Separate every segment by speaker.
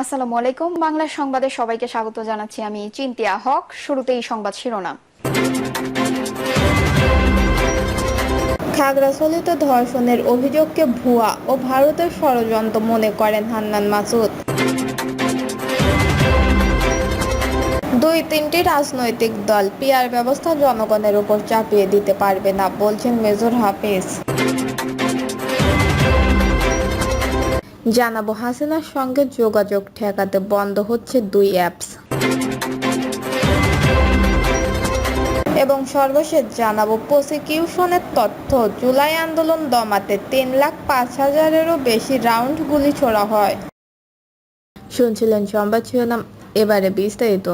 Speaker 1: আসসালামু আলাইকুম। বাংলা সংবাদে সবাইকে স্বাগত জানাচ্ছি আমি চিন্তিয়া হক। শুরুতেই সংবাদ শিরোনাম।
Speaker 2: খাগড়াছড়িতে ধর্ষণের অভিযোগকে ভুয়া ও ভারতের ষড়যন্ত্র মনে করেন হান্নান মাসুদ। দুই তিনটি রাজনৈতিক দল পিয়ার ব্যবস্থা জনগণের উপর চাপিয়ে দিতে পারবে না, বলছেন মেজর হাফিজ। জানাব হাসিনার সঙ্গে যোগাযোগ ঠেকাতে বন্ধ হচ্ছে দুই অ্যাপস এবং সর্বশেষ জানাব প্রসিকিউশনের তথ্য। জুলাই আন্দোলন দমাতে তিন লাখ পাঁচ হাজারেরও বেশি রাউন্ড গুলি ছোড়া হয়। শুনছিলেন সংবাদ শিরোনাম, এবারে বিস্তারিত।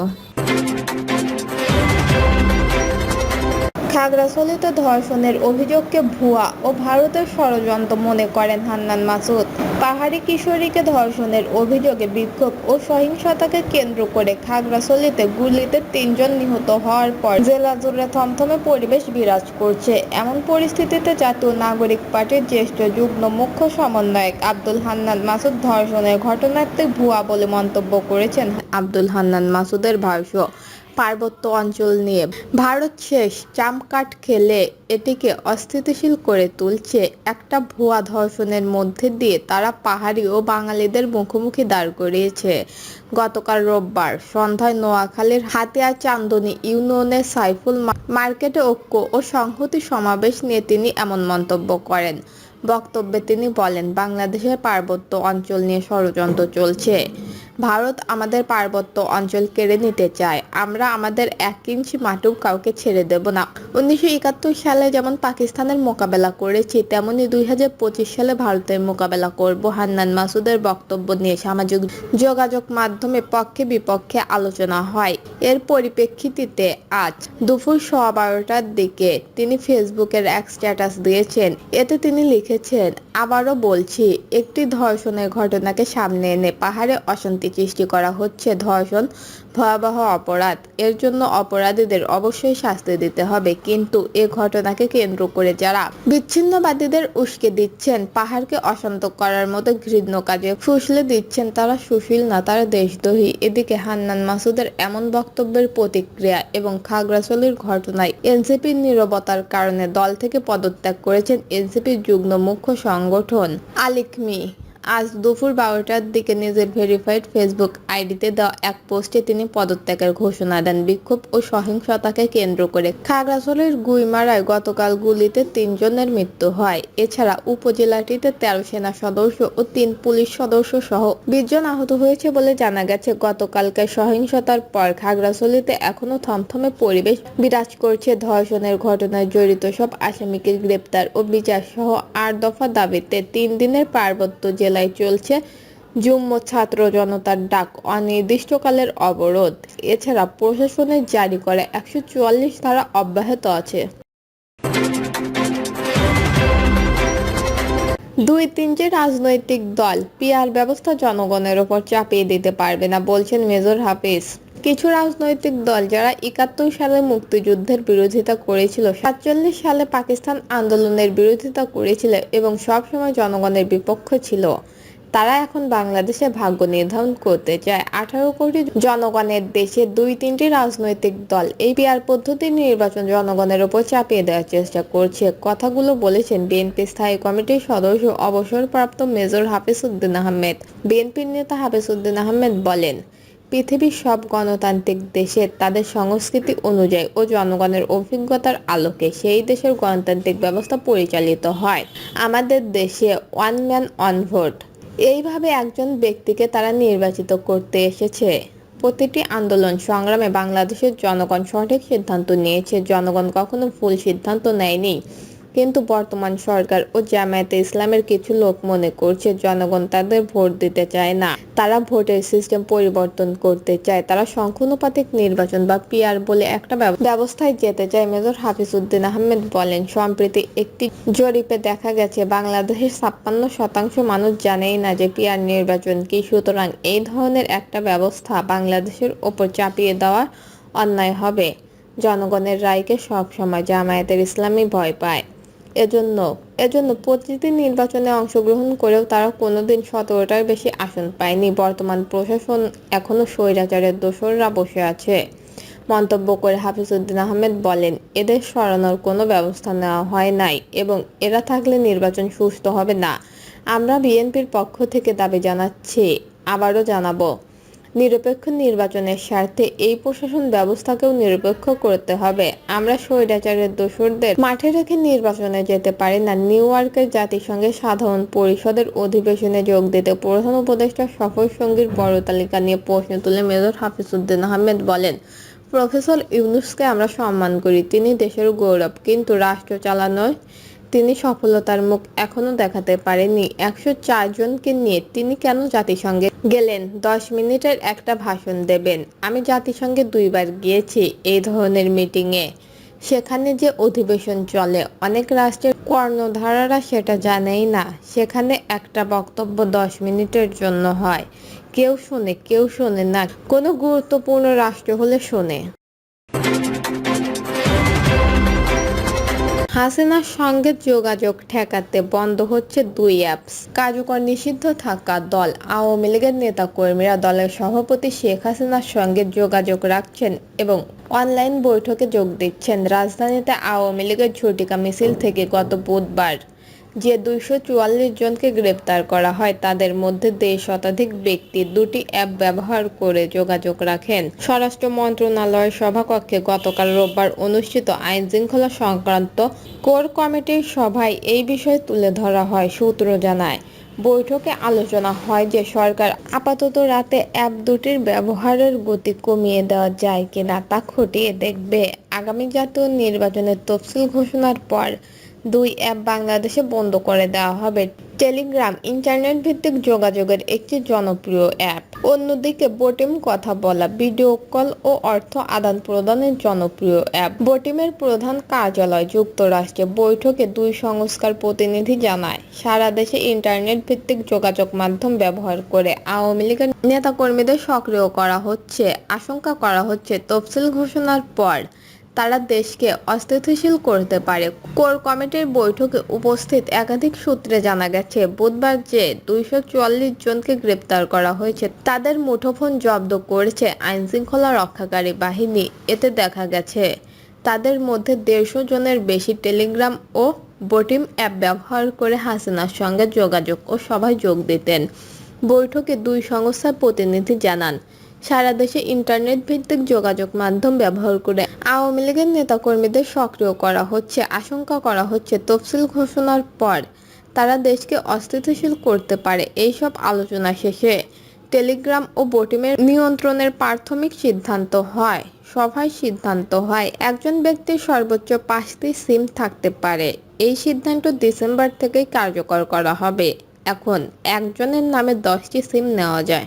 Speaker 2: খাগড়াছড়িতে ধর্ষণের অভিযোগকে ভুয়া ও ভারতের ষড়যন্ত্র মনে করেন হান্নান মাসুদ। পাহাড়ি কিশোরীকে ধর্ষণের অভিযোগে বিক্ষোভ ও সহিংসতাকে কেন্দ্র করে খাগড়াছড়িতে গুলিতে তিনজন নিহত হওয়ার পর জেলা জুড়ে থমথমে পরিবেশ বিরাজ করছে। এমন পরিস্থিতিতে জাতীয় নাগরিক পার্টির জ্যেষ্ঠ যুগ্ম মুখ্য সমন্বয়ক আব্দুল হান্নান মাসুদ ধর্ষণের ঘটনাতে ভুয়া বলে মন্তব্য করেছেন আব্দুল হান্নান মাসুদের ভাষ্য। পার্বত্য অঞ্চল নিয়ে। ভারত শেষ চামকাট খেলে এটিকে অস্থিতিশীল করে তুলছে একটা ভুয়া ধর্ষণের মধ্যে দিয়ে তারা পাহাড়ি ও বাঙালিদের মুখোমুখি দাঁড় করিয়েছে। গতকাল রোববার সন্ধ্যায় নোয়াখালীর হাতিয়া চান্দনী ইউনিয়নের সাইফুল মার্কেটে ঐক্য ও সংহতি সমাবেশ নিয়ে তিনি এমন মন্তব্য করেন। বক্তব্যে তিনি বলেন, বাংলাদেশের পার্বত্য অঞ্চল নিয়ে ষড়যন্ত্র চলছে। ভারত আমাদের পার্বত্য অঞ্চল কেড়ে নিতে চায়। আমরা আমাদের এক ইঞ্চি মাটিও কাউকে ছেড়ে দেব না। উনিশশো একাত্তর সালে যেমন পাকিস্তানের মোকাবেলা করেছি, তেমনি দুই হাজার পঁচিশ সালে ভারতের মোকাবেলা করব। হান্নান মাসুদের বক্তব্য নিয়ে সামাজিক যোগাযোগ মাধ্যমে পক্ষে বিপক্ষে আলোচনা হয়। এর পরিপ্রেক্ষিতে আজ দুপুর সোয়া বারোটার দিকে তিনি ফেসবুকের এক স্ট্যাটাস দিয়েছেন। এতে তিনি লিখেছেন, আবারও বলছি, একটি ধর্ষণের ঘটনাকে সামনে এনে পাহাড়ে অশান্তি সৃষ্টি করা হচ্ছে ধর্ষণ, ভয়াবহ অপরাধ। এর জন্য অপরাধীদের অবশ্যই শাস্তি দিতে হবে। কিন্তু এ ঘটনাকে কেন্দ্র করে যারা বিচ্ছিন্নবাদীদের উস্কে দিচ্ছেন, পাহাড়কে অশান্ত করার মতো ঘৃণ্য কাজে ফুসলে দিচ্ছেন তারা সুশীল না, তারা দেশদ্রোহী। এদিকে হান্নান মাসুদের এমন বক্তব্যের প্রতিক্রিয়া এবং খাগড়াছড়ির ঘটনায় এনসিপির নীরবতার কারণে দল থেকে পদত্যাগ করেছেন এনসিপির যুগ্ম মুখ্য সংগঠন আলিকমি। আজ দুপুর বারোটার দিকে নিজের ভেরিফাইড ফেসবুক আইডিতে দেওয়া এক পোস্টে তিনি পদত্যাগের ঘোষণা দেন। বিক্ষোভ ও সহিংসতাকে কেন্দ্র করে খাগড়াছড়ির গুইমারায় গতকাল গুলিতে তিনজনের মৃত্যু হয়। এছাড়া উপজেলাটিতে তেরো সেনা সদস্য ও তিন পুলিশ সদস্য সহ বিশ জন আহত হয়েছে বলে জানা গেছে। গতকালকে সহিংসতার পর খাগড়াছড়িতে এখনও থমথমে পরিবেশ বিরাজ করছে। ধর্ষণের ঘটনায় জড়িত সব আসামিকে গ্রেপ্তার ও বিচার সহ আট দফা দাবিতে তিন দিনের পার্বত্য জেলায় চলছে যুম্ম ছাত্র জনতার ডাক অনির্দিষ্টকালের অবরোধ। এছাড়া প্রশাসনের জারি করা একশো চুয়াল্লিশ ধারা অব্যাহত আছে। দুই তিনটি রাজনৈতিক দল পিয়ার ব্যবস্থা জনগণের ওপর চাপিয়ে দিতে পারবে না বলছেন মেজর হাফিজ। কিছু রাজনৈতিক দল যারা একাত্তর সালে মুক্তিযুদ্ধের বিরোধিতা করেছিল, সাতচল্লিশ সালে পাকিস্তান আন্দোলনের বিরোধিতা করেছিল এবং সবসময় জনগণের বিপক্ষ ছিল। তারা এখন বাংলাদেশে ভাগ্য নির্ধারণ করতে চায়। আঠারো কোটি জনগণের দেশে দুই তিনটি রাজনৈতিক দল এই পিয়ার পদ্ধতির নির্বাচন জনগণের উপর চাপিয়ে দেওয়ার চেষ্টা করছে, কথাগুলো বলেছেন বিএনপি স্থায়ী কমিটির সদস্য অবসরপ্রাপ্ত মেজর হাফিজউদ্দিন আহমেদ। বিএনপির নেতা হাফিজ উদ্দিন আহমেদ বলেন পৃথিবীর সব গণতান্ত্রিক দেশে তাদের সংস্কৃতি অনুযায়ী ও জনগণের অভিজ্ঞতার আলোকে সেই দেশের গণতান্ত্রিক ব্যবস্থা পরিচালিত হয়। আমাদের দেশে ওয়ান ম্যান অন ভোট এইভাবে একজন ব্যক্তিকে তারা নির্বাচিত করতে এসেছে। প্রতিটি আন্দোলন সংগ্রামে বাংলাদেশের জনগণ সঠিক সিদ্ধান্ত নিয়েছে। জনগণ কখনো ভুল সিদ্ধান্ত নেয়নি। কিন্তু বর্তমান সরকার ও জামায়াতে ইসলামের কিছু লোক মনে করছে জনগণ তাদের ভোট দিতে চায় না। তারা ভোটের সিস্টেম পরিবর্তন করতে চায়। তারা সংখ্যানুপাতিক নির্বাচন বা পিআর বলে একটা ব্যবস্থায় যেতে চায়, মেজর হাফিজউদ্দিন আহমেদ বলেন। সম্প্রতি একটি জরিপে দেখা গেছে, বাংলাদেশের ছাপ্পান্ন শতাংশ মানুষ জানেই না যে পিআর নির্বাচন কি। সুতরাং এই ধরনের একটা ব্যবস্থা বাংলাদেশের ওপর চাপিয়ে দেওয়া অন্যায় হবে। জনগণের রায়কে সবসময় জামায়াতের ইসলামী ভয় পায়। এজন্য এজন্য প্রতিটি নির্বাচনে অংশগ্রহণ করেও তারা কোনোদিন সতেরোটার বেশি আসন পায়নি। বর্তমান প্রশাসন এখনও স্বৈরাচারের দোসররা বসে আছে। মন্তব্য করে হাফিজউদ্দিন আহমেদ বলেন, এদের সরানোর কোনো ব্যবস্থা নেওয়া হয় নাই এবং এরা থাকলে নির্বাচন সুস্থ হবে না। আমরা বিএনপির পক্ষ থেকে দাবি জানাচ্ছি। আবারও জানাব। নিরপেক্ষ নির্বাচনের স্বার্থে এই প্রশাসন ব্যবস্থাকেও নিরপেক্ষ করতে হবে। আমরা স্বৈরাচারের দোসরদের মাঠে রেখে নির্বাচনে যেতে পারি না। নিউ ইয়র্কের জাতিসংঘের সাধারণ পরিষদের অধিবেশনে যোগ দিতে প্রধান উপদেষ্টা সফর সঙ্গীর বড় তালিকা নিয়ে প্রশ্ন তুলে মেজর হাফিজউদ্দিন আহমেদ বলেন, প্রফেসর ইউনুসকে আমরা সম্মান করি। তিনি দেশের গৌরব, কিন্তু রাষ্ট্র চালানোয় তিনি সফলতার মুখ এখনও দেখাতে পারেননি। একশো জনকে নিয়ে তিনি কেন জাতিসংঘে গেলেন? দশ মিনিটের একটা ভাষণ দেবেন। আমি জাতিসংঘে দুইবার গিয়েছি এই ধরনের মিটিংয়ে। সেখানে যে অধিবেশন চলে, অনেক রাষ্ট্রের কর্ণধারারা সেটা জানেই না। সেখানে একটা বক্তব্য দশ মিনিটের জন্য হয়। কেউ শোনে কেউ শোনে না। কোনো গুরুত্বপূর্ণ রাষ্ট্র হলে শোনে। হাসিনার সঙ্গে যোগাযোগ ঠেকাতে বন্ধ হচ্ছে দুই অ্যাপস কার্যকর নিষিদ্ধ থাকা দল, আওয়ামী লীগের নেতাকর্মীরা দলের সভাপতি শেখ হাসিনার সঙ্গে যোগাযোগ রাখছেন এবং অনলাইন বৈঠকে যোগ দিচ্ছেন। রাজধানীতে আওয়ামী লীগের ঝটিকা মিছিল থেকে গত বুধবার। যে দুইশো চুয়াল্লিশ জনকে গ্রেপ্তার করা হয়, তাদের মধ্যে দেড় শতাধিক ব্যক্তি দুটি অ্যাপ ব্যবহার করে যোগাযোগ রাখেন। স্বরাষ্ট্র মন্ত্রণালয়ের সভাকক্ষে গতকাল রোববার অনুষ্ঠিত আইন শৃঙ্খলা সংক্রান্ত কোর কমিটির সভায় এই বিষয় তুলে ধরা হয়, সূত্র জানায়। বৈঠকে আলোচনা হয় যে সরকার আপাতত রাতে অ্যাপ দুটির ব্যবহারের গতি কমিয়ে দেওয়া যায় কিনা তা খতিয়ে দেখবে। আগামী জাতীয় নির্বাচনের তফসিল ঘোষণার পর দুই অ্যাপ বাংলাদেশে বন্ধ করে দেওয়া হবে। টেলিগ্রাম ইন্টারনেট ভিত্তিক যোগাযোগের একটি জনপ্রিয় অ্যাপ। অন্যদিকে বোটিম কথা বলা, ভিডিও কল ও অর্থ আদান প্রদানের জনপ্রিয় অ্যাপ। বোটিমের প্রধান কার্যালয় যুক্তরাষ্ট্রে বৈঠকে দুই সংস্কার প্রতিনিধি জানায়, সারা দেশে ইন্টারনেট ভিত্তিক যোগাযোগ মাধ্যম ব্যবহার করে আওয়ামী লীগের নেতাকর্মীদের সক্রিয় করা হচ্ছে। আশঙ্কা করা হচ্ছে, তফসিল ঘোষণার পর তারা দেশকে অস্থিতিশীল করতে পারে। কোর কমিটির বৈঠকে উপস্থিত একাধিক সূত্রে জানা গেছে, বুধবার যে দুইশো চুয়াল্লিশ জনকে গ্রেপ্তার করা হয়েছে, তাদের মুঠোফোন জব্দ করেছে আইনশৃঙ্খলা রক্ষাকারী বাহিনী। এতে দেখা গেছে, তাদের মধ্যে দেড়শো জনের বেশি টেলিগ্রাম ও বোটিম অ্যাপ ব্যবহার করে হাসিনার সঙ্গে যোগাযোগ ও সভায় যোগ দিতেন। বৈঠকে দুই সংস্থার প্রতিনিধি জানান সারা দেশে ইন্টারনেট ভিত্তিক যোগাযোগ মাধ্যম ব্যবহার করে আওয়ামী লীগের নেতাকর্মীদের সক্রিয় করা হচ্ছে, আশঙ্কা করা হচ্ছে তফসিল ঘোষণার পর তারা দেশকে অস্থিতিশীল করতে পারে এইসব আলোচনা শেষে টেলিগ্রাম ও বোটিমের নিয়ন্ত্রণের প্রাথমিক সিদ্ধান্ত হয়, সভায় সিদ্ধান্ত হয়, একজন ব্যক্তির সর্বোচ্চ পাঁচটি সিম থাকতে পারে, এই সিদ্ধান্ত ডিসেম্বর থেকেই কার্যকর করা হবে, এখন একজনের নামে দশটি সিম নেওয়া যায়।